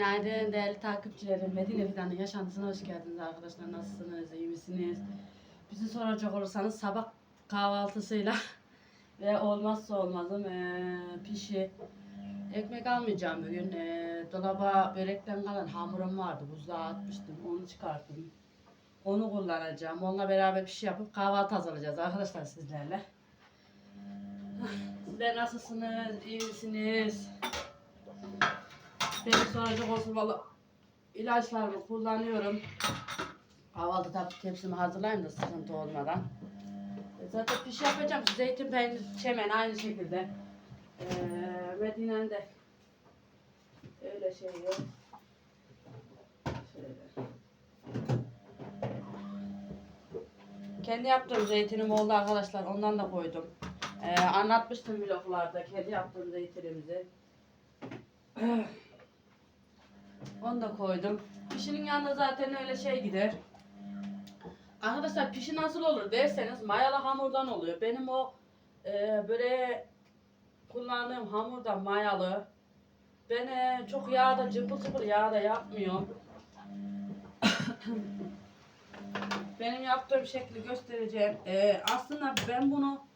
Günaydın değerli takipçilerim. Medine Fidan'ın yaşantısına hoş geldiniz arkadaşlar. Nasılsınız? iyi misiniz? Bizi soracak olursanız sabah kahvaltısıyla ve olmazsa olmazım eee, pişi. Ekmek almayacağım bugün. Eee, dolaba börekten kalan hamurum vardı. Buzluğa atmıştım. Onu çıkarttım. Onu kullanacağım. Onunla beraber pişi yapıp kahvaltı hazırlayacağız arkadaşlar sizlerle. Sizler nasılsınız? İyi misiniz? Beni soracak olsun valla ilaçlarımı kullanıyorum. Kahvaltıda tepsimi hazırlayayım da sıkıntı olmadan. E, Zaten piş yapacağım. Zeytin peynir, çemen aynı şekilde. Ee, Medine'nin de öyle şey yok. Kendi yaptığım zeytinim oldu arkadaşlar. Ondan da koydum. Ee, anlatmıştım vloglarda kendi yaptığım zeytinimizi. Onu da koydum. Pişinin yanında zaten öyle şey gider. Arkadaşlar pişi nasıl olur derseniz mayalı hamurdan oluyor. Benim o e, böyle kullandığım hamur da mayalı. Ben e, çok yağda cıpıl cıpıl yağda yapmıyorum. Benim yaptığım şekli göstereceğim. E, aslında ben bunu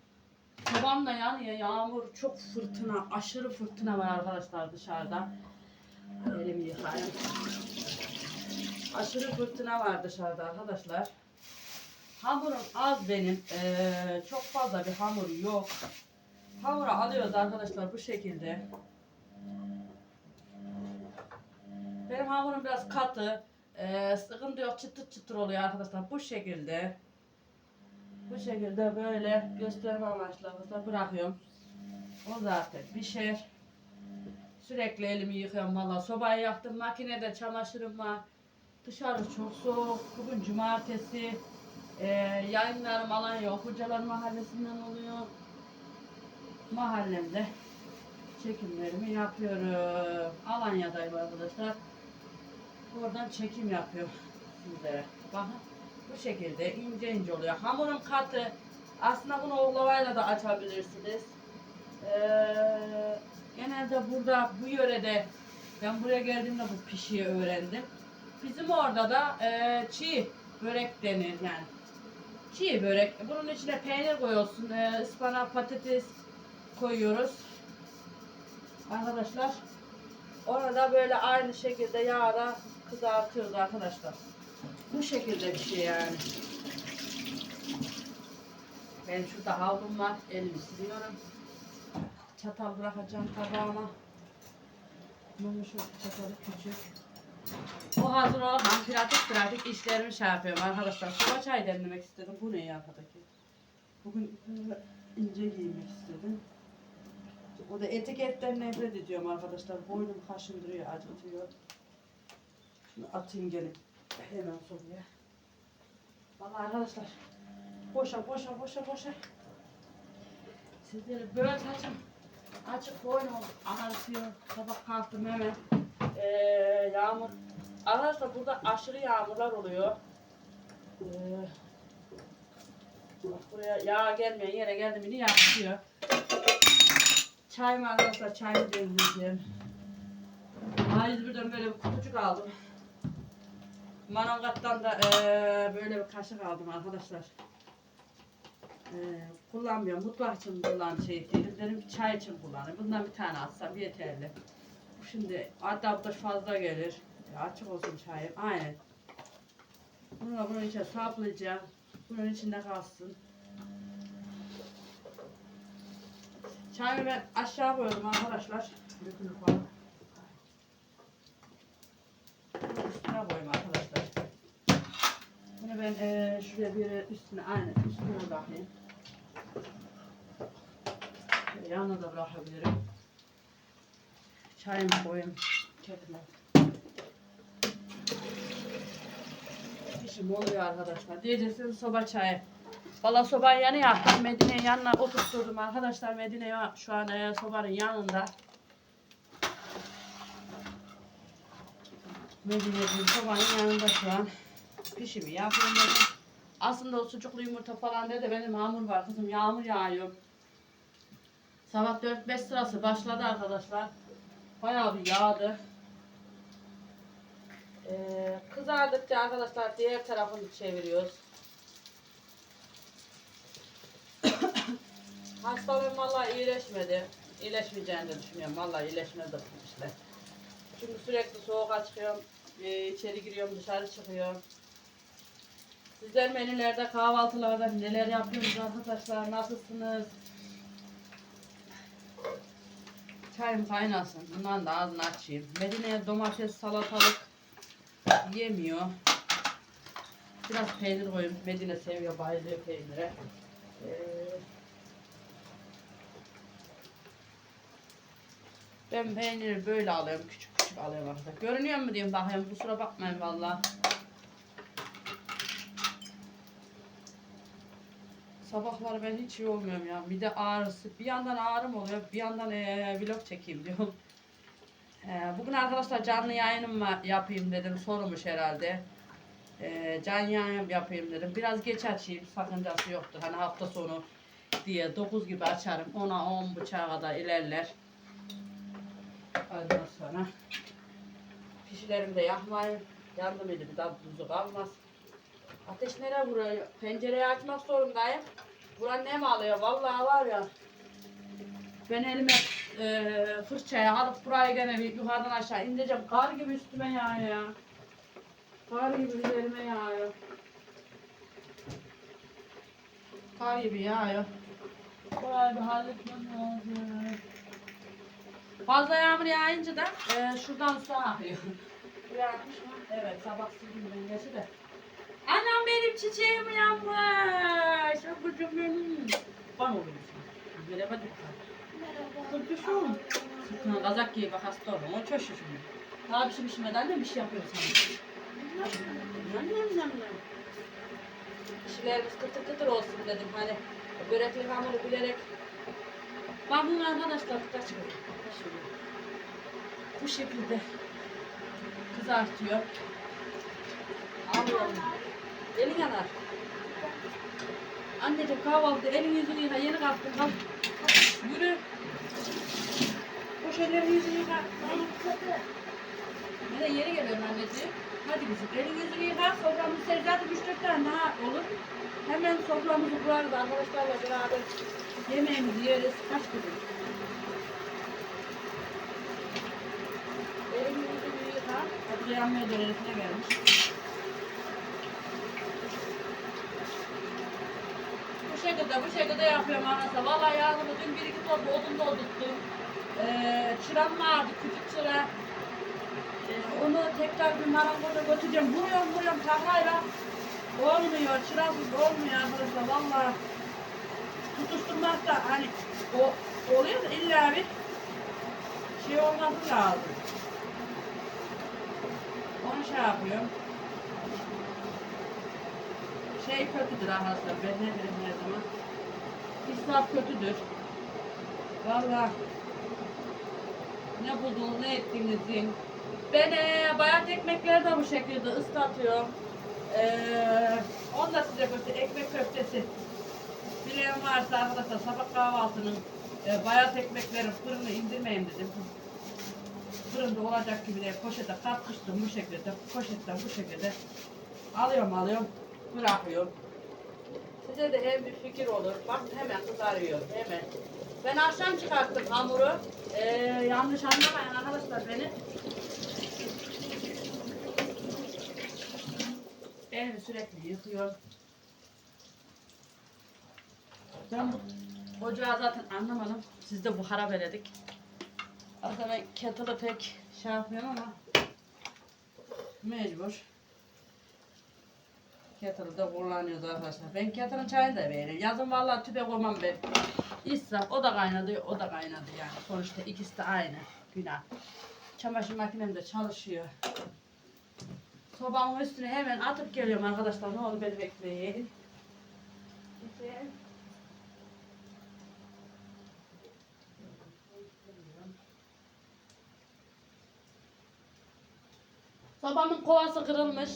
Babamla yanıyor yağmur çok fırtına aşırı fırtına var arkadaşlar dışarıda. Elimi yıkayayım. Aşırı fırtına var dışarıda arkadaşlar. Hamurum az benim. Ee, çok fazla bir hamur yok. Hamuru alıyoruz arkadaşlar bu şekilde. Benim hamurum biraz katı. Ee, sıkıntı yok çıtır çıtır oluyor arkadaşlar bu şekilde. Bu şekilde böyle gösterme amaçlı arkadaşlar bırakıyorum. O zaten pişer. Sürekli elimi yıkıyorum valla. Sobayı yaktım. Makinede çamaşırım var. Dışarı çok soğuk. Bugün cumartesi. Ee, yayınlarım alan yok. Hocalar mahallesinden oluyor. Mahallemde çekimlerimi yapıyorum. Alanya'dayım arkadaşlar. Oradan çekim yapıyorum sizlere. Bakın bu şekilde ince ince oluyor. Hamurum katı. Aslında bunu oklavayla da açabilirsiniz. Ee, genelde burada bu yörede ben buraya geldiğimde bu pişiyi öğrendim. Bizim orada da e, çiğ börek denir yani. Çiğ börek. Bunun içine peynir koyuyorsun. E, ıspanak, patates koyuyoruz. Arkadaşlar orada böyle aynı şekilde yağda kızartıyoruz arkadaşlar. Bu şekilde bir şey yani. Ben şurada havlum var. Elimi siliyorum. Çatal bırakacağım tabağıma. Bunun şu çatalı küçük. O hazır olan pratik pratik işlerimi şey yapıyorum arkadaşlar. Soba çay demlemek istedim. Bu ne ya arkadaki? Bugün ince giymek istedim. O da etiketten nefret ediyorum arkadaşlar. Boynum kaşındırıyor, acıtıyor. Şunu atayım gene. Hemen soruya. Vallahi arkadaşlar. Boşa boşa boşa boşa. Sizleri böyle açın. Açık boyun ağrıtıyor. Sabah kalktım hemen. Ee, yağmur. Arkadaşlar burada aşırı yağmurlar oluyor. Ee, buraya yağ gelmeyen yere geldi mi yapışıyor. Çay mı arkadaşlar? Çayımı demleyeceğim. A101'den böyle bir kutucuk aldım. Manavgat'tan da eee, böyle bir kaşık aldım arkadaşlar. Eee kullanmıyorum. Mutfak için kullan şey değilim. Dedim ki çay için kullanayım. Bundan bir tane atsam yeterli. Şimdi hatta fazla gelir. Ya açık olsun çayım. Aynen. Bunu da bunun içine saplayacağım. Bunun içinde kalsın. Çayımı ben aşağı koydum arkadaşlar. Dökülür falan. Üstüne koyayım arkadaşlar. Bunu ben eee şuraya bir üstüne aynen üstüne bırakayım. Yanına da bırakabilirim. Çayımı koyayım. Çekme. İşim oluyor arkadaşlar. Diyeceksiniz soba çayı. Valla sobayı yanı yaktım. Medine'nin yanına oturtturdum arkadaşlar. Medine şu an eee, sobanın yanında. Medine'nin sobanın yanında şu an. Pişimi yapıyorum. Aslında o sucuklu yumurta falan dedi benim hamur var kızım yağmur yağıyor. Sabah 4-5 sırası başladı arkadaşlar. Bayağı bir yağdı. kızardıkça arkadaşlar diğer tarafını çeviriyoruz. Hastalığım vallahi iyileşmedi. İyileşmeyeceğini de düşünüyorum. Vallahi iyileşmedi işte. Çünkü sürekli soğuğa çıkıyorum. e, içeri giriyorum, dışarı çıkıyorum. Sizler menülerde, kahvaltılarda neler yapıyorsunuz arkadaşlar? Nasılsınız? Çayım kaynasın. Bundan da ağzını açayım. Medine'ye domates, salatalık yemiyor. Biraz peynir koyayım. Medine seviyor, bayılıyor peynire. Ee, ben peyniri böyle alıyorum. Küçük küçük alıyorum arkadaşlar. Görünüyor mu diyeyim bakayım. Kusura bakmayın valla. Sabahları ben hiç iyi olmuyorum ya. Bir de ağrısı. Bir yandan ağrım oluyor. Bir yandan eee, vlog çekeyim diyorum. Eee, bugün arkadaşlar canlı yayınım yapayım dedim. Sorulmuş herhalde. Eee canlı yayın yapayım dedim. Biraz geç açayım. Sakıncası yoktur. Hani hafta sonu diye 9 gibi açarım. 10'a 10 buçuğa kadar ilerler. Ondan sonra pişilerim de yakmayın. Yandı mıydı bir daha tuzu kalmaz. Ateş nereye vuruyor? Pencereyi açmak zorundayım. Buran nem alıyor? Vallahi var ya. Ben elime e, fırçaya alıp burayı gene bir yukarıdan aşağı indireceğim. Kar gibi üstüme yağıyor ya. Kar gibi üzerime yağıyor. Kar gibi yağıyor. Burayı bir halletmem lazım. Fazla yağmur yağınca da e, şuradan su akıyor. Bu yağmış mı? Evet sabah sildim ben de. Anam benim çiçeğim yanmış. Abucum benim. Ban oluyorsun. Merhaba dikkat. Kırpışım. Sırtına kazak giy bak hasta olma. O çok şişim. Daha bir şey pişmeden de bir şey yapıyorum sana. Nam nam. İşlerimiz kıtır kıtır olsun dedim hani börekli hamuru bilerek. Ben bunu arkadaşlar kaç Bu şekilde kızartıyor. Alıyorum. Elin yanar. Anneciğim kahvaltı elin yüzünü yıka yeni kalktın kalk. Yürü. Koş ellerini yüzünü yıka. Nereye yeri geliyorum anneciğim. Hadi kızım elin yüzünü yıka. Soframızı ser zaten üç dört tane daha olur. Hemen soframızı kurarız arkadaşlarla beraber. Yemeğimizi yeriz. Kaç kızım. Elin yüzünü yıka. Hadi yanmaya dönelim ne gelmiş. Şekilde bu şekilde yapıyorum arkadaşlar. Vallahi yardım dün bir iki top odun doldurttum. Ee, çıram vardı küçük çıra. Ee, onu tekrar bir marangoza götüreceğim. Vuruyorum vuruyorum takayla. Olmuyor, çırasız olmuyor arkadaşlar. Vallahi tutuşturmak da hani o oluyor da illa bir şey olması lazım. Onu şey yapıyorum. Şey kötüdür arkadaşlar. Ben ne derim her zaman. İsraf kötüdür. Valla ne buldunuz ne ettiğinizin. Ben ee, bayat ekmekleri de bu şekilde ıslatıyorum. Ee, onu da size köfte, ekmek köftesi. Bileğim varsa arkadaşlar sabah kahvaltının e, bayat ekmekleri fırını indirmeyeyim dedim. Fırında olacak gibi de poşete katmıştım bu şekilde. Poşetten bu şekilde alıyorum alıyorum bırakıyorum. Size de hem bir fikir olur. Bak hemen kızarıyor hemen. Ben akşam çıkarttım hamuru. Ee, yanlış anlamayın arkadaşlar beni. Elimi sürekli yıkıyorum. Ben bu ocağı zaten anlamadım. Siz de buhara veredik. Aslında ben kettle'ı pek şey yapmıyorum ama mecbur. Kettle'ı da kullanıyoruz arkadaşlar. Ben kettle'ın çayını da veririm. Yazın vallahi tüpe koymam ben. İsraf o da kaynadı o da kaynadı yani. Sonuçta ikisi de aynı günah. Çamaşır makinem de çalışıyor. Sobamın üstüne hemen atıp geliyorum arkadaşlar. Ne olur beni bekleyin. Bekleyin. Sobamın kovası kırılmış.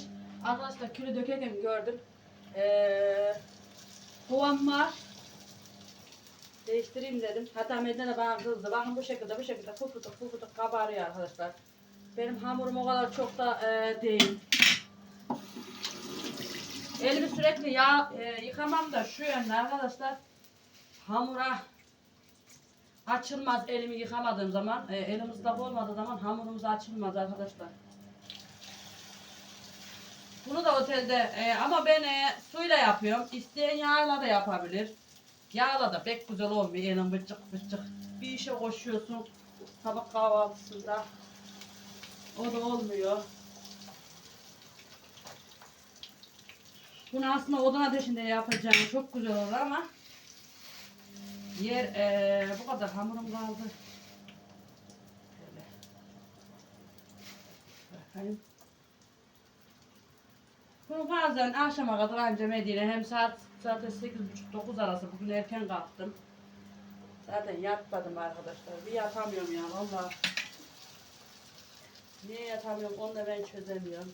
Arkadaşlar külü dökerken gördüm. Ee, kovam var. Değiştireyim dedim. Hatta Medine bana kızdı. Bakın bu şekilde bu şekilde pufuduk pufuduk kabarıyor arkadaşlar. Benim hamurum o kadar çok da e, değil. Elimi sürekli yağ e, yıkamam da şu yönde arkadaşlar. Hamura açılmaz elimi yıkamadığım zaman. E, elim ıslak olmadığı zaman hamurumuz açılmaz arkadaşlar. Bunu da otelde e, ama ben e, suyla yapıyorum. İsteyen yağla da yapabilir. Yağla da pek güzel olmuyor. Elin bıçık bıçık. Bir işe koşuyorsun. Sabah kahvaltısında. O da olmuyor. Bunu aslında odun ateşinde yapacağım. Çok güzel olur ama yer eee, bu kadar hamurum kaldı. Şöyle. Bakayım. Bunu bazen akşama kadar anca Medine hem saat zaten 8.30-9 arası bugün erken kalktım. Zaten yatmadım arkadaşlar. Bir yatamıyorum ya valla. Niye yatamıyorum onu da ben çözemiyorum.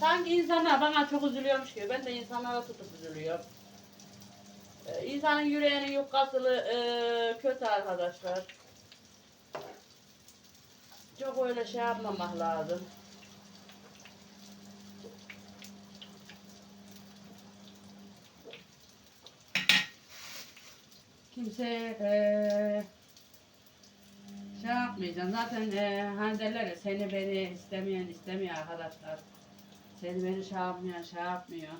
Sanki insanlar bana çok üzülüyormuş gibi. Ben de insanlara tutup üzülüyorum. Ee, insanın yüreğinin yukkasılı e, kötü arkadaşlar. Çok öyle şey yapmamak lazım. Kimse eee şey yapmayacaksın. Zaten eee hani derler ya seni beni istemeyen istemiyor arkadaşlar. Seni beni şey yapmayan şey yapmıyor.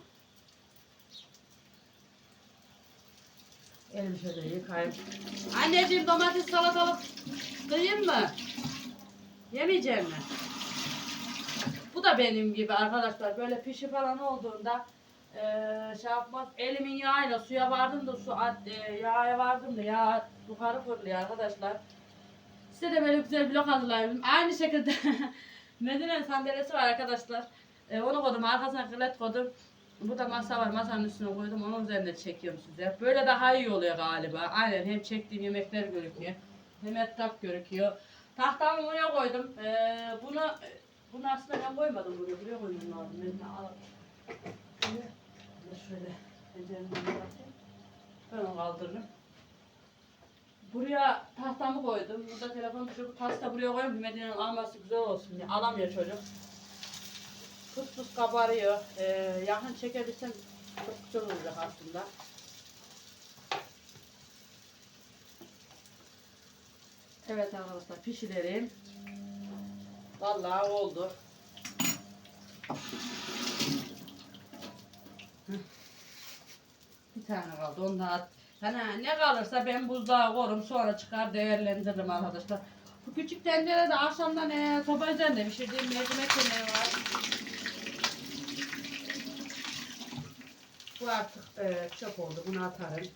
Elimi şöyle yıkayayım. Anneciğim domates salatalık kıyayım mı? Yemeyeceğim mi? Bu da benim gibi arkadaşlar. Böyle pişi falan olduğunda eee şey yapmaz. Elimin yağıyla suya vardım da su eee, yağa vardım da yağ yukarı fırlıyor arkadaşlar. Size de böyle güzel vlog hazırlayayım. Aynı şekilde Medine'nin sandalyesi var arkadaşlar. Eee, onu koydum arkasına kırlet koydum. Burada masa var masanın üstüne koydum onun üzerinde çekiyorum size. Böyle daha iyi oluyor galiba. Aynen hem çektiğim yemekler gözüküyor. Hem etraf gözüküyor. Tahtamı buraya koydum. Eee bunu bunu aslında ben koymadım buraya. Buraya koymam lazım. Ben alalım. Şöyle, bakayım. Ben onu kaldırırım. Buraya tahtamı koydum. Burada telefon düşürdüm. Pasta buraya koyuyorum. Medine'nin alması güzel olsun diye. Alamıyor çocuk. Tuz tuz kabarıyor. Ee, yakın çekebilsem çok güzel olacak aslında. Evet arkadaşlar pişirelim. Vallahi oldu. Heh. Tane kaldı. Onu da at. Hani ne kalırsa ben buzluğa koyarım sonra çıkar değerlendiririm arkadaşlar. Bu küçük tencerede akşamdan e, soba üzerinde pişirdiğim mercimek yemeği var. Bu artık e, çöp oldu. Bunu atarım.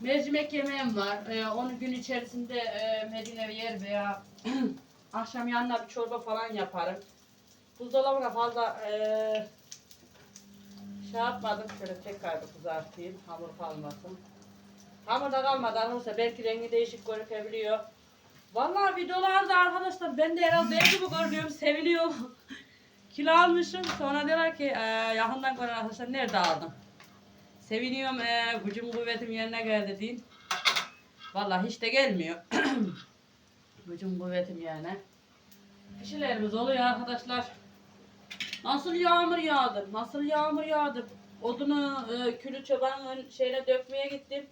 Mercimek yemeğim var. E, onu gün içerisinde e, Medine yer veya akşam yanına bir çorba falan yaparım. Buzdolabına fazla e, şey yapmadım. Şöyle tekrar bir kızartayım. Hamur kalmasın. Hamur da kalmadı arkadaşlar. Belki rengi değişik görünebiliyor. Vallahi videolarda arkadaşlar ben de herhalde ev gibi görünüyorum. Seviliyorum. Kilo almışım. Sonra diyorlar ki e, yakından gören arkadaşlar nerede aldın? Seviniyorum. E, gücüm kuvvetim yerine geldi deyin. Vallahi hiç de gelmiyor. gücüm kuvvetim yerine. Kişilerimiz oluyor arkadaşlar. Nasıl yağmur yağdı? Nasıl yağmur yağdı? Odunu e, külü çobanın şeyle dökmeye gittim.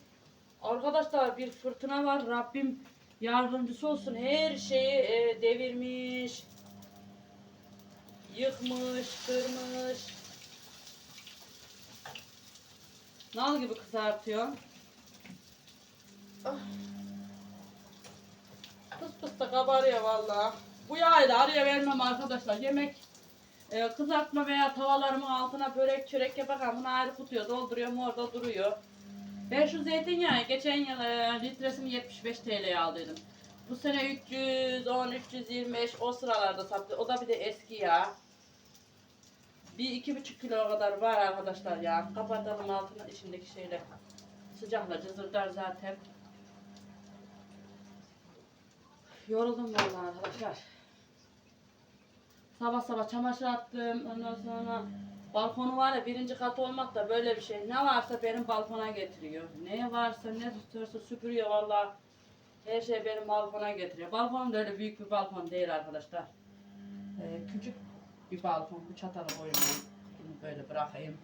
Arkadaşlar bir fırtına var. Rabbim yardımcısı olsun. Her şeyi e, devirmiş. Yıkmış, kırmış. Nal gibi kızartıyor. Ah. Pıs pıs da kabarıyor vallahi. Bu yağı da araya vermem arkadaşlar. Yemek e, kızartma veya tavalarımın altına börek çörek yaparken bunu ayrı kutuya dolduruyorum orada duruyor. Ben şu zeytinyağı geçen yıl e, litresini 75 TL'ye aldıydım. Bu sene 310, 325 o sıralarda sattı. O da bir de eski yağ. Bir iki buçuk kilo kadar var arkadaşlar ya. Kapatalım altına içindeki şeyle. Sıcakla cızırdar zaten. Yoruldum vallahi arkadaşlar. Sabah sabah çamaşır attım. Ondan sonra balkonu var ya birinci kat olmak da böyle bir şey. Ne varsa benim balkona getiriyor. Ne varsa ne tutuyorsa süpürüyor vallahi. Her şey benim balkona getiriyor. Balkonum da öyle büyük bir balkon değil arkadaşlar. Ee, küçük bir balkon. Bu çatalı ben. Bunu böyle bırakayım.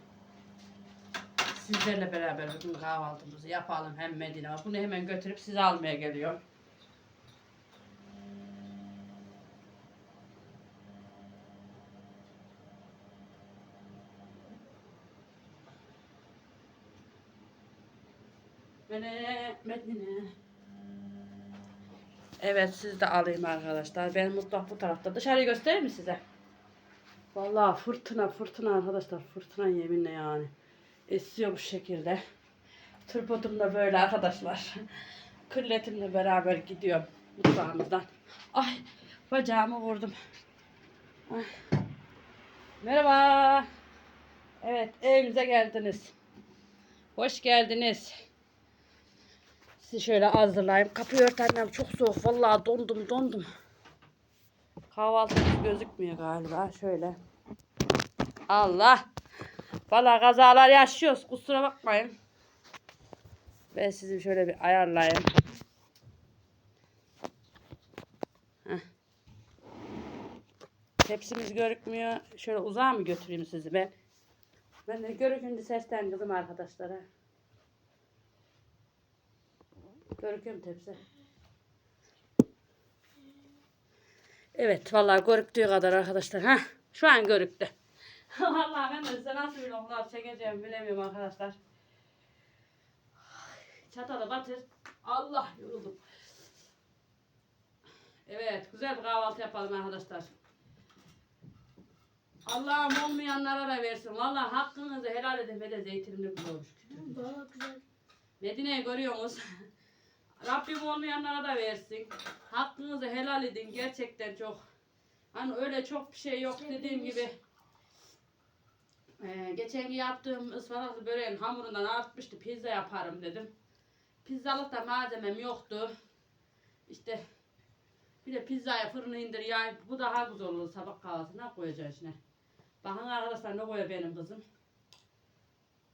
Sizlerle beraber bugün kahvaltımızı yapalım. Hem Medine var. Bunu hemen götürüp size almaya geliyor. Evet siz de alayım arkadaşlar. Benim mutfak bu tarafta. Dışarıyı göstereyim mi size? Vallahi fırtına fırtına arkadaşlar. Fırtına yeminle yani. Esiyor bu şekilde. Tripodum da böyle arkadaşlar. Kırletimle beraber gidiyorum mutfağımızdan. Ay bacağımı vurdum. Ay. Merhaba. Evet evimize geldiniz. Hoş geldiniz. Sizi şöyle hazırlayayım. Kapıyı ört annem çok soğuk. Vallahi dondum dondum. Kahvaltımız gözükmüyor galiba. Şöyle. Allah. Vallahi kazalar yaşıyoruz. Kusura bakmayın. Ben sizi şöyle bir ayarlayayım. Heh. Tepsimiz görükmüyor. Şöyle uzağa mı götüreyim sizi ben? Ben de görükünce seslendirdim arkadaşlara. Görüküyor mu tepsi? Evet vallahi görüktüğü kadar arkadaşlar. Ha şu an görüktü. vallahi ben de size nasıl vloglar çekeceğimi bilemiyorum arkadaşlar. Çatalı batır. Allah yoruldum. Evet güzel bir kahvaltı yapalım arkadaşlar. Allah'ım olmayanlara da versin. Vallahi hakkınızı helal edin ve de zeytinli bulmuş. Bana güzel. Medine'yi görüyorsunuz. Rabbim olmayanlara da versin. Hakkınızı helal edin. Gerçekten çok. Hani öyle çok bir şey yok dediğim gibi. Ee, geçen yaptığım ıspanaklı böreğin hamurundan artmıştı. Pizza yaparım dedim. Pizzalık da malzemem yoktu. İşte bir de pizzaya fırına indir ya bu daha güzel olur sabah kahvaltısına koyacağız içine. Bakın arkadaşlar ne koyuyor benim kızım.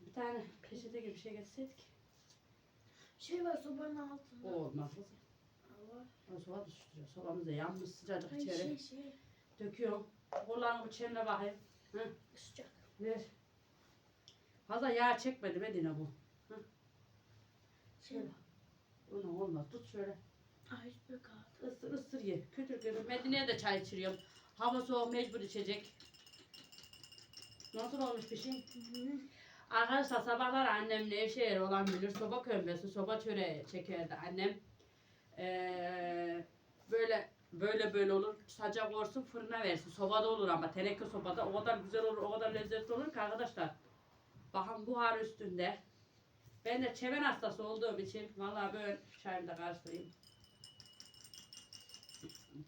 Bir tane peçete gibi bir şey getirseydik. Şey var sobanın altında. O olmaz kızım. Var. O soba düşürüyor. Sobamız da yanmış sıcacık Ay içeri. şey şey. Döküyorum. Kollarını bıçağımla bakayım. Hı, Sıcak. ver. Fazla yağ çekmedi Medine bu. Şey var. Onu olmaz. Tut şöyle. Ay bir kaldı. Isır ısır ye. Kötür kötür. Medine'ye de çay içiriyorum. Hava soğuk mecbur içecek. Nasıl olmuş bir şey? Arkadaşlar sabahlar annem Nevşehir olan bilir soba kömbesi, soba çöreği çekerdi annem. Ee, böyle böyle böyle olur. Sacak olsun fırına versin. Sobada olur ama teneke sobada. O kadar güzel olur, o kadar lezzetli olur ki arkadaşlar. Bakın buhar üstünde. Ben de çemen hastası olduğum için vallahi böyle çayımı da karıştırayım.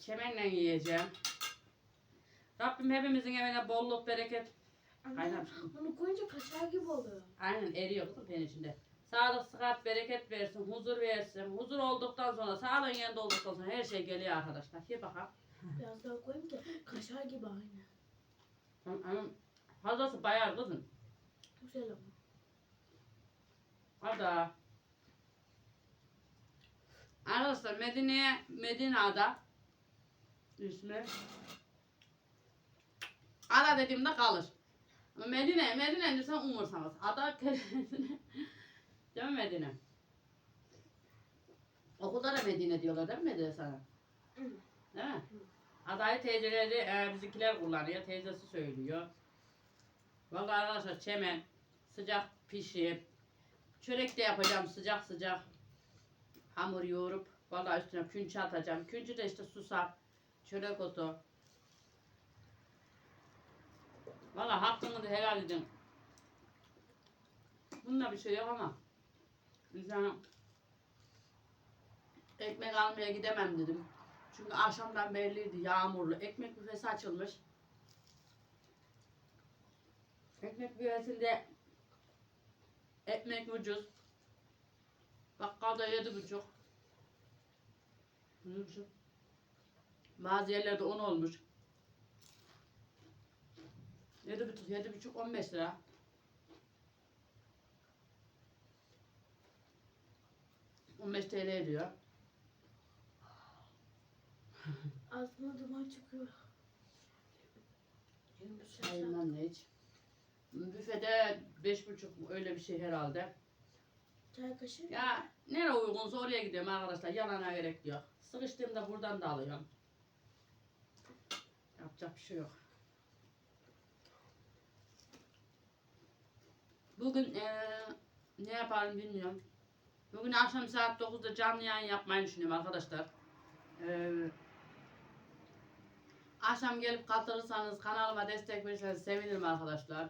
Çemenle yiyeceğim. Rabbim hepimizin evine bolluk bereket. Aynen. Onu koyunca kaşar gibi oluyor. Aynen eriyor kızım senin içinde. Sağlık, sıhhat, bereket versin, huzur versin. Huzur olduktan sonra, sağlığın yanında olduktan sonra her şey geliyor arkadaşlar. Ye bakalım. Biraz daha koyayım da kaşar gibi aynı. Ama fazlası bayar kızım. Güzel ama. Hadi. Arkadaşlar Medine'ye, Medine'da ismi Ada dediğimde kalır. Medine, Medine dersen umursamaz. Ada kelimesine Değil mi Medine? Okulda da Medine diyorlar değil mi Medine sana? Değil mi? Adayı teyzeleri e, bizimkiler kullanıyor. Teyzesi söylüyor. Vallahi arkadaşlar çemen, sıcak pişi, çörek de yapacağım sıcak sıcak. Hamur yoğurup vallahi üstüne künçe atacağım. Künçe de işte susam, çörek otu. Vallahi hakkınızı helal edin. Bunda bir şey yok ama. İnsan ekmek almaya gidemem dedim. Çünkü akşamdan belliydi yağmurlu. Ekmek büfesi açılmış. Ekmek büfesinde ekmek ucuz. Bakkalda. Yedi buçuk. Bazı yerlerde on olmuş. Yedi buçuk, yedi buçuk, on beş lira. On beş TL ediyor. Ağzıma duman çıkıyor. Aynen ne hiç. Büfede beş buçuk öyle bir şey herhalde. Çay kaşığı. Ya nereye uygunsa oraya gidiyorum arkadaşlar. Yalana gerek yok. Sıkıştığımda buradan da alıyorum. Yapacak bir şey yok. Bugün eee, ne yaparım bilmiyorum. Bugün akşam saat 9'da canlı yayın yapmayı düşünüyorum arkadaşlar. Eee, akşam gelip katılırsanız kanalıma destek verirseniz sevinirim arkadaşlar.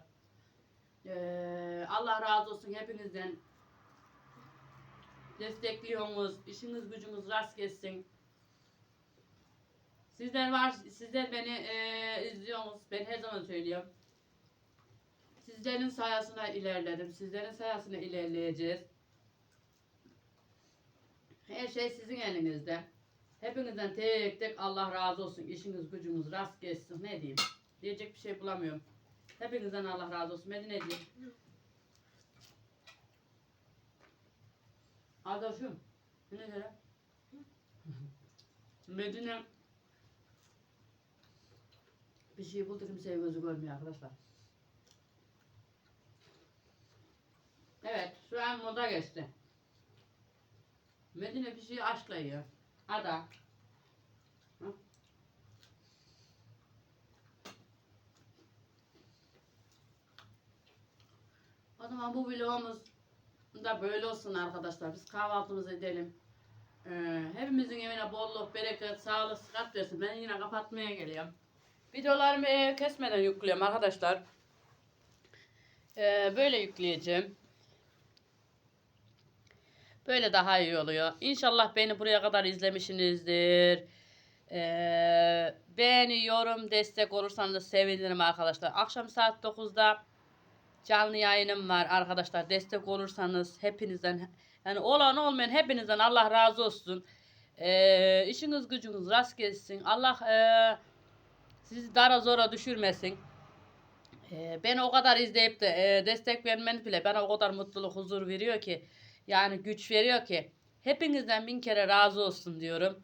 Eee, Allah razı olsun hepinizden destekliyorsunuz. İşiniz gücünüz rast gelsin. Sizler var, sizler beni eee izliyorsunuz. Ben her zaman söylüyorum. Sizlerin sayesinde ilerledim. Sizlerin sayesinde ilerleyeceğiz. Her şey sizin elinizde. Hepinizden tek tek Allah razı olsun. İşiniz gücünüz rast gelsin. Ne diyeyim? Diyecek bir şey bulamıyorum. Hepinizden Allah razı olsun. Medine diyeyim. Adaşım. Ne göre? Medine bir şey buldu kimseye gözü görmüyor arkadaşlar. Evet şu an moda geçti. Medine bir şey aşkla yiyor. Ada. O zaman bu vlogumuz da böyle olsun arkadaşlar. Biz kahvaltımızı edelim. Ee, hepimizin evine bolluk, bereket, sağlık, sıhhat versin. Ben yine kapatmaya geliyorum. Videolarımı kesmeden yüklüyorum arkadaşlar. Ee, böyle yükleyeceğim. Böyle daha iyi oluyor. İnşallah beni buraya kadar izlemişsinizdir. Ee, beğeni, yorum, destek olursanız sevinirim arkadaşlar. Akşam saat 9'da canlı yayınım var arkadaşlar. Destek olursanız hepinizden yani olan olmayan hepinizden Allah razı olsun. Ee, işiniz gücünüz rast gelsin. Allah ee, sizi dara zora düşürmesin. Ee, beni o kadar izleyip de ee, destek vermeniz bile bana o kadar mutluluk, huzur veriyor ki yani güç veriyor ki hepinizden bin kere razı olsun diyorum.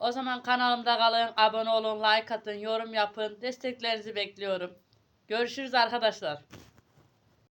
O zaman kanalımda kalın, abone olun, like atın, yorum yapın. Desteklerinizi bekliyorum. Görüşürüz arkadaşlar.